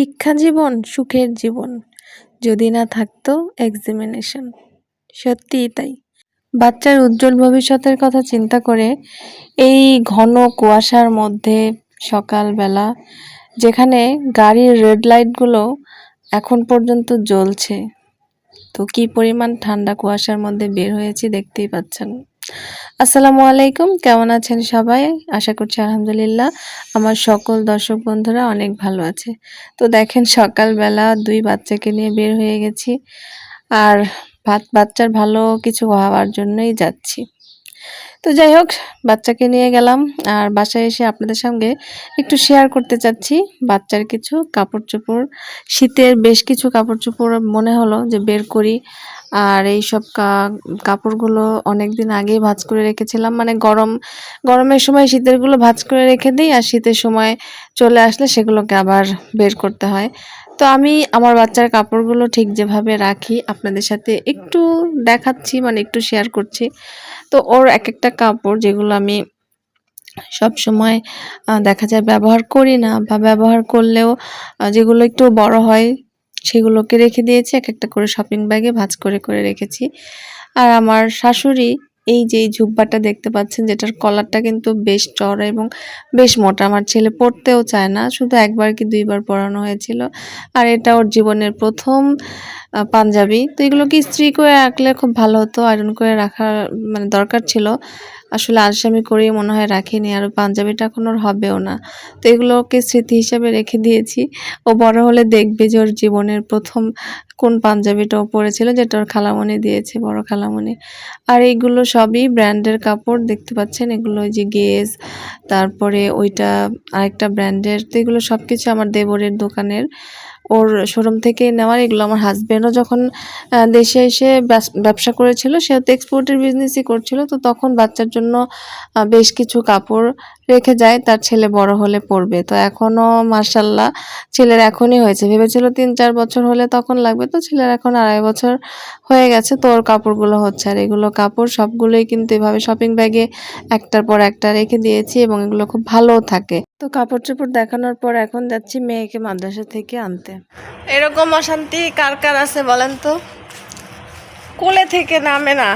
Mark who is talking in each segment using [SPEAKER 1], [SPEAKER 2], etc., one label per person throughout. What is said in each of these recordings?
[SPEAKER 1] শিক্ষা জীবন, সুখের জীবন। যদি না থাকতো এক্সামিনেশন সত্যিই তাই। বাচ্চার উজ্জ্বল ভবিষ্যতের কথা চিন্তা করে এই ঘন কুয়াশার মধ্যে সকালবেলা, যেখানে গাড়ির রেড লাইটগুলো এখন পর্যন্ত জ্বলছে, তো কি পরিমাণ ঠান্ডা কুয়াশার মধ্যে বের হয়েছি দেখতেই পাচ্ছেন। আসসালামু আলাইকুম, কেমন আছেন সবাই? আশা করছি আলহামদুলিল্লাহ। আমার সকল দর্শক বন্ধুরা অনেক ভালো আছে। তো দেখেন সকালবেলা দুই বাচ্চাকে নিয়ে বের হয়ে গেছি। আর ভাত, বাচ্চার ভালো কিছু হওয়ার জন্যই যাচ্ছি। তো যাই হোক, বাচ্চাকে নিয়ে গেলাম আর বাসায় এসে আপনাদের সঙ্গে একটু শেয়ার করতে চাচ্ছি। বাচ্চার কিছু কাপড় চোপড় শীতের বেশ কিছু কাপড় চোপড় মনে হলো যে বের করি। আর এই সব কাপড়গুলো অনেক দিন আগেই ভাঁজ করে রেখেছিলাম। মানে গরম, গরমের সময় শীতেরগুলো ভাঁজ করে রেখে দিই আর শীতের সময় চলে আসলে সেগুলোকে আবার বের করতে হয়। তো আমি আমার বাচ্চার কাপড়গুলো ঠিক যেভাবে রাখি, আপনাদের সাথে একটু দেখাচ্ছি মানে একটু শেয়ার করছি। তো ওর এক একটা কাপড় যেগুলো আমি সব সময় দেখা যায় ব্যবহার করি না বা ব্যবহার করলেও যেগুলো একটু বড় হয়, সেগুলোকে রেখে দিয়েছি এক একটা করে শপিং ব্যাগে ভাঁজ করে করে রেখেছি। আর আমার শাশুড়ি এই যে ঝুব্বাটা দেখতে পাচ্ছেন, যেটার কলারটা কিন্তু বেশ চড়া এবং বেশ মোটা, আমার ছেলে পড়তেও চায় না, শুধু একবার কি দুইবার পরানো হয়েছিল। আর এটা ওর জীবনের প্রথম পাঞ্জাবি। তো এগুলোকে ইস্ত্রি করে রাখলে খুব ভালো হতো? আয়রন করে রাখার মানে দরকার ছিল। আসলে আলসামি করেই মনে হয় রাখিনি, আর পাঞ্জাবিটা এখন ওর হবেও না। তো এগুলোকে স্মৃতি হিসাবে রেখে দিয়েছি। ও বড় হলে দেখবে যে ওর জীবনের প্রথম কোন পাঞ্জাবিটা ও পরেছিল, যেটা ওর খালামণি দিয়েছে, বড় খালামণি। আর এইগুলো সবই ব্র্যান্ডের কাপড়, দেখতে পাচ্ছেন? এগুলো যে গেজ, তারপরে ওইটা আরেকটা ব্র্যান্ডের। তো এগুলো সব কিছু আমার দেবরের দোকানের। ওর শোরুম থেকে নেওয়ার এগুলো আমার হাজব্যান্ডও যখন দেশে এসে ব্যবসা করেছিল সে তো এক্সপোর্টের বিজনেসই করছিল, তো তখন বাচ্চার জন্য বেশ কিছু কাপড় রেখে যায়, তার ছেলে বড় হলে পড়বে। তো এখনও মার্শাল্লাহ ছেলের এখনই হয়েছে। ভেবেছিল তিন চার বছর হলে তখন লাগবে, তো ছেলের এখন আড়াই বছর হয়ে গেছে তো ওর কাপড়গুলো হচ্ছে। আর এগুলো কাপড় সবগুলোই কিন্তু এভাবে শপিং ব্যাগে একটার পর একটা রেখে দিয়েছি এবং এগুলো খুব ভালোও থাকে। তো কাপড় চোপড় দেখানোর পর এখন যাচ্ছি মেয়েকে মাদ্রাসা থেকে আনতে। এরকম অশান্তি কার কার আছে বলেন তো? কোলে থেকে নামে না।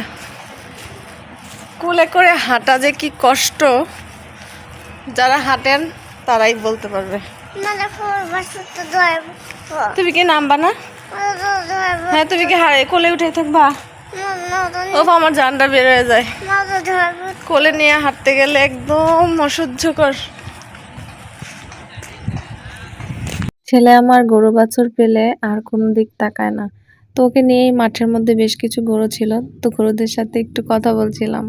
[SPEAKER 1] কোলে করে হাঁটা যে কি কষ্ট। যারা হাঁটেন তারাই বলতে পারবে। তুমি কি নামবা না হ্যাঁ তুমি কি হারে কোলে উঠে থাকবা? ও আমার জানটা বের হয়ে যায়। কোলে নিয়ে হাঁটতে গেলে একদম অসহ্যকর। ছেলে আমার গরু বাছুর পেলে আর কোনো দিক তাকায় না। তো ওকে নিয়েই মাঠের মধ্যে বেশ কিছু গরু ছিল। তো গরুদের সাথে একটু কথা বলছিলাম।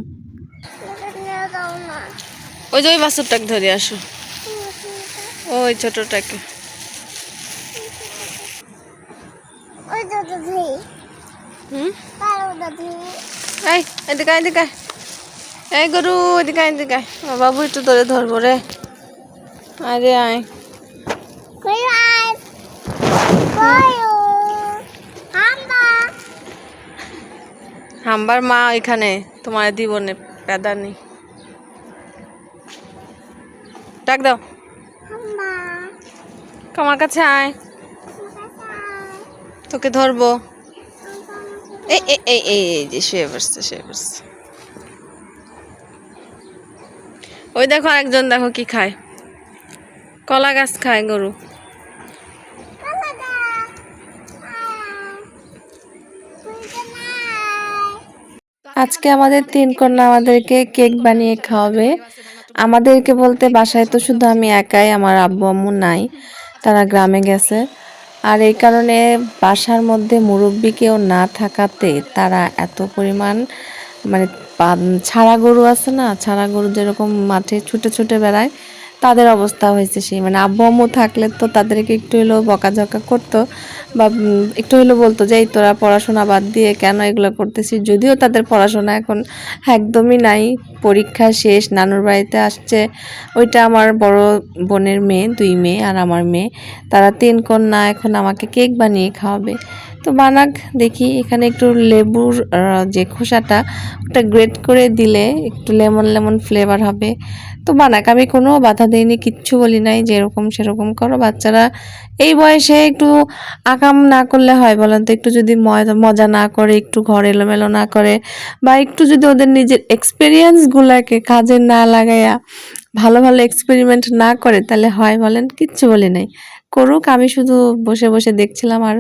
[SPEAKER 1] ওই যে ওই বাছুরটাকে ধরে আসো। ওই ছোটটাকে। এদিকে এদিকে এই গরু এদিকে এদিকে বাবু একটু ধরে ধরবো রে। আরে আয়। হাম্বার মা ওইখানে তোমার দিবনে পেদা নেই ডাক দাও। আমার কাছে আয়। তোকে ধরবো। এই এই এই এই যে শুয়ে বসছে শুয়ে বসছে। ওই দেখো আরেকজন দেখো কি খায়। কলা গাছ খায় গরু। আজকে আমাদের তিন কন্যা আমাদেরকে কেক বানিয়ে খাওয়াবে। আমাদেরকে বলতে বাসায় তো শুধু আমি একাই, আমার আব্বু আম্মু নাই, তারা গ্রামে গেছে। আর এই কারণে বাসার মধ্যে মুরব্বী কেউ না থাকাতে তারা এত পরিমাণ মানে ছাড়া গরু আছে না, ছাড়া গরু যেরকম মাঠে ছুটে ছুটে বেড়ায়, তাদের অবস্থা হয়েছে সেই। মানে আব্বু আম্মু থাকলে তো তাদেরকে একটু হলেও বকাঝকা করতো বা একটু হলেও বলতো যে, এই তোরা পড়াশোনা বাদ দিয়ে কেন এগুলো করতেছিস? যদিও তাদের পড়াশোনা এখন একদমই নাই, পরীক্ষা শেষ, নানুর বাড়িতে আসছে। ওইটা আমার বড় বোনের মেয়ে, দুই মেয়ে আর আমার মেয়ে। তারা তিন কন্যা, এখন আমাকে কেক বানিয়ে খাওয়াবে। তো বানাক, দেখি এখানে একটু লেবুর যে খোসাটা, ওটা গ্রেট করে দিলে একটু লেমন লেমন ফ্লেভার হবে। তো বানাক, আমি কোনো বাধা দিইনি, কিচ্ছু বলি নাই, যেরকম সেরকম করো। বাচ্চারা এই বয়সে একটু আকাম না করলে হয় বলেন তো, একটু যদি মজা না করে, একটু ঘর এলোমেলো না করে, বা একটু যদি ওদের নিজের এক্সপিরিয়েন্সগুলোকে কাজে না লাগাইয়া ভালো ভালো এক্সপেরিমেন্ট না করে, তাহলে হয় বলেন, কিচ্ছু বলি নাই। করুক, আমি শুধু বসে বসে দেখছিলাম আর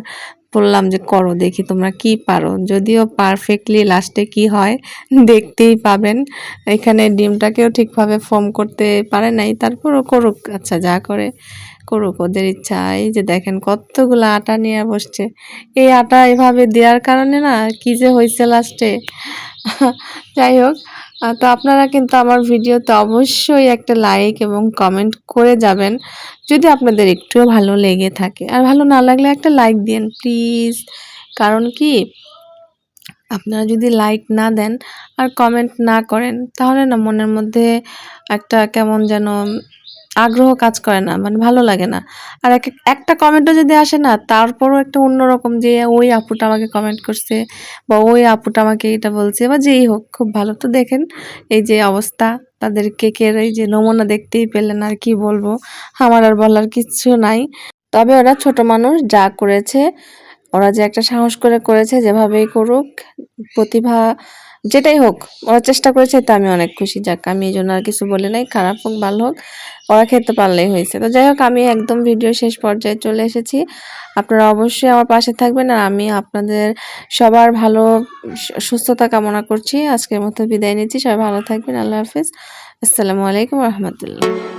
[SPEAKER 1] বললাম যে, করো, দেখি তোমরা কি পারো। যদিও পারফেক্টলি লাস্টে কি হয়, দেখতেই পাবেন। এখানে ডিমটাকেও ঠিকভাবে ফর্ম করতে পারে নাই, তারপরও করুক আচ্ছা যা করে করুক, ওদের ইচ্ছা। এই যে দেখেন, কতগুলো আটা নিয়ে বসছে। এই আটা এভাবে দেওয়ার কারণে না, কি যে হয়েছে লাস্টে যাই হোক তো আপনারা কিন্তু আমার ভিডিওতে অবশ্যই একটা লাইক এবং কমেন্ট করে যাবেন, যদি আপনাদের একটুও ভালো লেগে থাকে। আর ভালো না লাগলে একটা লাইক দিন প্লিজ কারণ কি, আপনারা যদি লাইক না দেন আর কমেন্ট না করেন, তাহলে না মনের মধ্যে একটা কেমন যেন আগ্রহ কাজ করে না মানে ভালো লাগে না। আর এক, একটা কমেন্টও যদি আসে না, তারপরও একটা অন্যরকম যে, ওই আপুটা আমাকে কমেন্ট করছে বা, ওই আপুটা আমাকে এটা বলছে বা, যেই হোক, খুব ভালো। তো দেখেন, এই যে অবস্থা, তাদের কেকের এই যে নমুনা দেখতেই পেলেন আর কি বলব, আমার আর বলার কিচ্ছু নাই। তবে ওরা ছোট মানুষ, যা করেছে, ওরা যে একটা সাহস করে করেছে, যেভাবেই করুক, প্রতিভা যেটাই হোক, ওরা চেষ্টা করেছে, তো আমি অনেক খুশি। যাক, আমি এই জন্য আর কিছু বলি নাই, খারাপ হোক, ভালো হোক, ওরা খেতে পারলেই হয়েছে। তো যাই হোক, আমি একদম ভিডিও শেষ পর্যায়ে চলে এসেছি। আপনারা অবশ্যই আমার পাশে থাকবেন আর আমি আপনাদের সবার ভালো সুস্থতা কামনা করছি। আজকের মতো বিদায় নিচ্ছি, সবাই ভালো থাকবেন, আল্লাহ হাফিজ। আসসালামু আলাইকুম রহমতুল্লাহ।